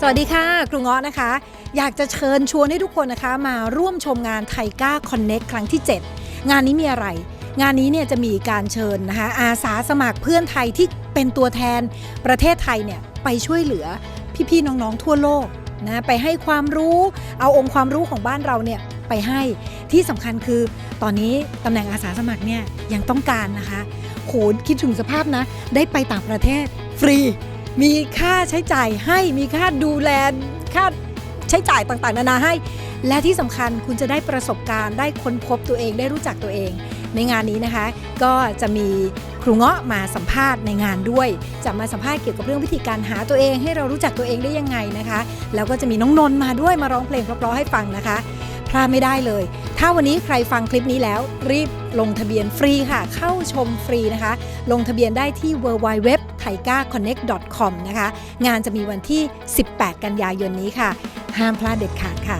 สวัสดีค่ะ ครูเงาะนะคะ อยากจะเชิญชวนให้ทุกคนนะคะมาร่วมชมงานไทก้าคอนเน็กครั้งที่ 7 งานนี้มีอะไร งานนี้เนี่ยจะมีการเชิญนะคะอาสาสมัครเพื่อนไทยที่เป็นตัวแทนประเทศไทยเนี่ยไปช่วยเหลือพี่ๆน้องๆทั่วโลกนะไปให้ความรู้เอาองค์ความรู้ของบ้านเราเนี่ยไปให้ที่สำคัญคือตอนนี้ตำแหน่งอาสาสมัครเนี่ยยังต้องการนะคะโหคิดถึงสภาพนะ ได้ไปต่างประเทศฟรี มีค่าใช้จ่ายให้มีค่าดูแลค่าใช้จ่ายต่างๆ นานาให้ และที่สำคัญคุณจะได้ประสบการณ์ได้ค้นพบตัวเองได้รู้จักตัวเอง ในงานนี้นะคะ ก็จะมีครูเงาะมาสัมภาษณ์ในงานด้วย จะมาสัมภาษณ์เกี่ยวกับเรื่องวิธีการหาตัวเอง ให้เรารู้จักตัวเองได้ยังไงนะคะ แล้วก็จะมีน้องนนท์มาด้วยมาร้องเพลงเพราะๆให้ฟังนะคะพลาดไม่ได้เลย ถ้าวันนี้ใครฟังคลิปนี้แล้ว รีบลงทะเบียนฟรีค่ะ เข้าชมฟรีนะคะ ลงทะเบียนได้ที่ w w w t a i g a c o n n e c t c o m นะคะ งานจะมีวันที่ 18 กันยายนนี้ค่ะ ห้ามพลาดเด็ดขาดค่ะ